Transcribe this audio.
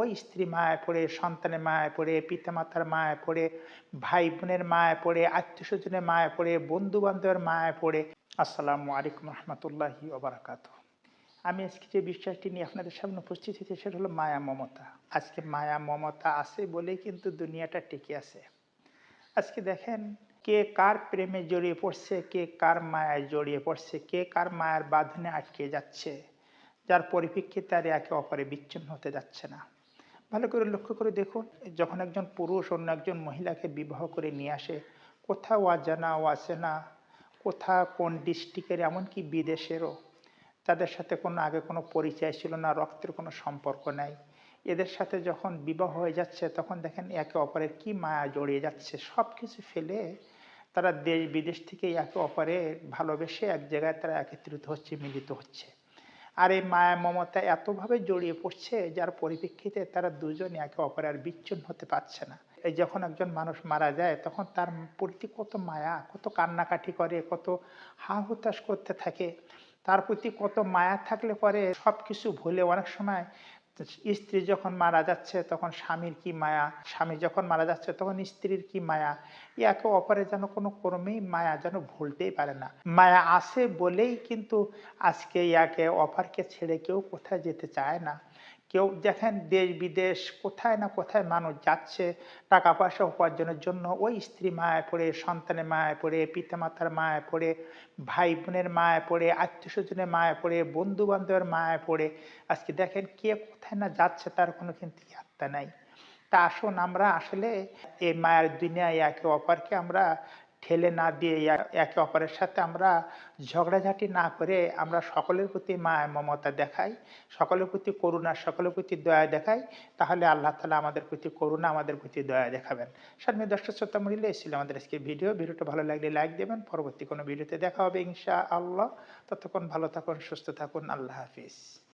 ওই স্ত্রী মায়া পড়ে, সন্তানের মায়া পড়ে, পিতামাতার মায়া পড়ে ভাই বোনের মায়া পড়ে আত্মীয় স্বজনের মায়া পড়ে বন্ধু বান্ধবের মায়া পড়ে। আসসালামু আলাইকুম রহমতুল্লাহি ওবরাকাত আমি আজকে যে বিশ্বাসটি নিয়ে আপনাদের সামনে উপস্থিত হয়েছি, সেটা হলো মায়া মমতা। আজকে মায়া মমতা আছে বলেই কিন্তু দুনিয়াটা টিকে আছে। আজকে দেখেন, কে কার প্রেমে জড়িয়ে পড়ছে, কে কার মায়ায় জড়িয়ে পড়ছে, কে কার মায়ার বাঁধনে আটকে যাচ্ছে, যার পরিপ্রেক্ষিতে আর একে অপরে বিচ্ছিন্ন হতে যাচ্ছে না। ভালো করে লক্ষ্য করে দেখুন, যখন একজন পুরুষ অন্য একজন মহিলাকে বিবাহ করে নিয়ে আসে, কোথাও অজানা, অচেনা কোথা কোন ডিস্ট্রিক্টের, এমনকি বিদেশেরও, তাদের সাথে কোনো, আগে কোনো পরিচয় ছিল না, রক্তের কোনো সম্পর্ক নাই। এদের সাথে যখন বিবাহ হয়ে যাচ্ছে, তখন দেখেন একে অপরের কি মায়া জড়িয়ে যাচ্ছে সব কিছু ফেলে তারা দেশ বিদেশ থেকে একে অপরের ভালোবেসে এক জায়গায় তারা একত্রিত হচ্ছে, মিলিত হচ্ছে। আর এই মায়া মমতা এতভাবে জড়িয়ে পড়ছে, যার পরিপ্রেক্ষিতে তারা দুজনে একে অপরের বিচ্ছিন্ন হতে পারছে না। এই যখন একজন মানুষ মারা যায়, তখন তার প্রতি কত মায়া, কত কান্নাকাটি করে, কত হা হুতাশ করতে থাকে। তার প্রতি কত মায়া থাকলে পরে সব কিছু ভুলে অনেক সময় স্ত্রী যখন মারা যাচ্ছে, তখন স্বামীর কি মায়া? স্বামী যখন মারা যাচ্ছে, তখন স্ত্রীর কি মায়া? একে অপরে যেন কোনো ক্রমেই মায়া যেন ভুলতেই পারে না। মায়া আসে বলেই কিন্তু আজকে ইয়াকে অপারকে ছেড়ে কেউ কোথায় যেতে চায় না। কেউ দেখেন দেশ বিদেশ, কোথায় না কোথায় মানুষ যাচ্ছে টাকা পয়সা উপার্জনের জন্য। ওই স্ত্রী মায়ায় পড়ে, সন্তানের মায়ায় পড়ে, পিতামাতার মায়ায় পড়ে ভাই বোনের মায়ায় পড়ে আত্মীয় স্বজনের মায়ায় পড়ে বন্ধু বান্ধবের মায়ায় পড়ে। আজকে দেখেন কে কোথায় না যাচ্ছে তার কোনো কিন্তু ইয়াত্তা নাই। তা আসুন আমরা আসলে এই মায়ের দুনিয়ায় একে অপরকে আমরা ঠেলে না দিয়ে একে অপরের সাথে আমরা ঝগড়াঝাটি না করে আমরা সকলের প্রতি মায়া, মমতা দেখাই, সকলের প্রতি করুণা, সকলের প্রতি দয়া দেখাই, তাহলে আল্লাহ তালা আমাদের প্রতি করুণা, আমাদের প্রতি দয়া দেখাবেন। সামনে দর্শক শ্রোতা মূল্য এসেছিল আমাদের আজকে ভিডিও। ভিডিওটা ভালো লাগলে লাইক দেবেন। পরবর্তী কোনো ভিডিওতে দেখা হবে ইনশা আল্লাহ ততক্ষণ ভালো থাকুন, সুস্থ থাকুন। আল্লাহ হাফিজ।